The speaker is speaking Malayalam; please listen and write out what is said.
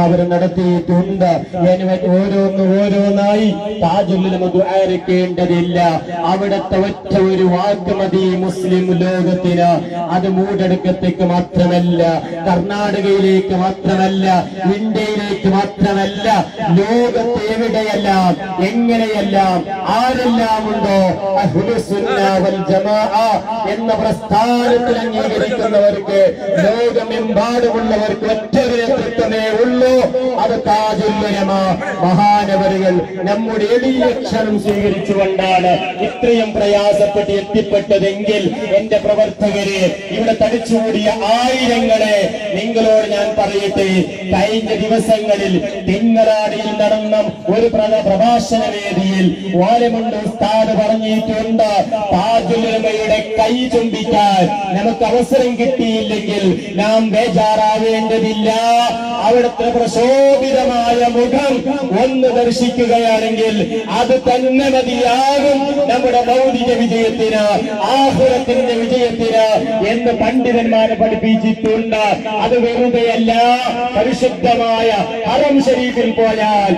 അവർ നടത്തിയിട്ടുണ്ട്. ഓരോന്ന് ഓരോന്നായി താജുല്ലിൽ നമുക്ക് ആരക്കേണ്ടതില്ല അവിടുത്തെ ഒറ്റ ഒരു വാക്ക് മതി മുസ്ലിം ലോകത്തിന്. അത് മൂടടുക്കത്തേക്ക് മാത്രമല്ല കർണാടകയിലേക്ക് മാത്രമല്ല ഇന്ത്യയിലേക്ക് മാത്രമല്ല ലോകത്ത് എവിടെയെല്ലാം എങ്ങനെയെല്ലാം ആരെല്ലാം ഉണ്ടോ എന്ന പ്രസ്ഥാനത്തിൽ അംഗീകരിക്കുന്നവർക്ക് ലോകമെമ്പാടുമുള്ളവർക്ക് ഒറ്റ മഹാനവരുകൾ നമ്മുടെ എളിയ ക്ഷണം സ്വീകരിച്ചുകൊണ്ടാണ് ഇത്രയും പ്രയാസപ്പെട്ട് എത്തിപ്പെട്ടതെങ്കിൽ എന്റെ പ്രവർത്തകരെ ഇവിടെ തടിച്ചുകൂടിയ ആയിരങ്ങളെ നിങ്ങളോട് ഞാൻ പറയട്ടെ. കഴിഞ്ഞ ദിവസങ്ങളിൽ തിങ്ങറാടിയിൽ നടന്ന ഒരു പ്ര- പ്രഭാഷണ വേദിയിൽ വാലമുണ്ട് ഉസ്താദ് പറഞ്ഞിട്ടുണ്ട് താജുലമയുടെ കൈ ചുംബിക്കാൻ നമുക്ക് അവസരം കിട്ടിയില്ലെങ്കിൽ നാം ബേജാറാവേണ്ടതില്ല. അവിടുത്തെ പ്രശോഭിതമായ മുഖം ഒന്ന് ദർശിക്കുകയാണെങ്കിൽ അത് തന്നെ മതിയാകും നമ്മുടെ ഭൗതിക വിജയത്തിന് ആഹുരത്തിന്റെ വിജയത്തിന് എന്ന് പണ്ഡിതന്മാരെ പഠിപ്പിച്ചിട്ടുണ്ട്. അത് വെറുതെയല്ല പരിശുദ്ധമായ ഹറം ശരീഫിൽ പോയാൽ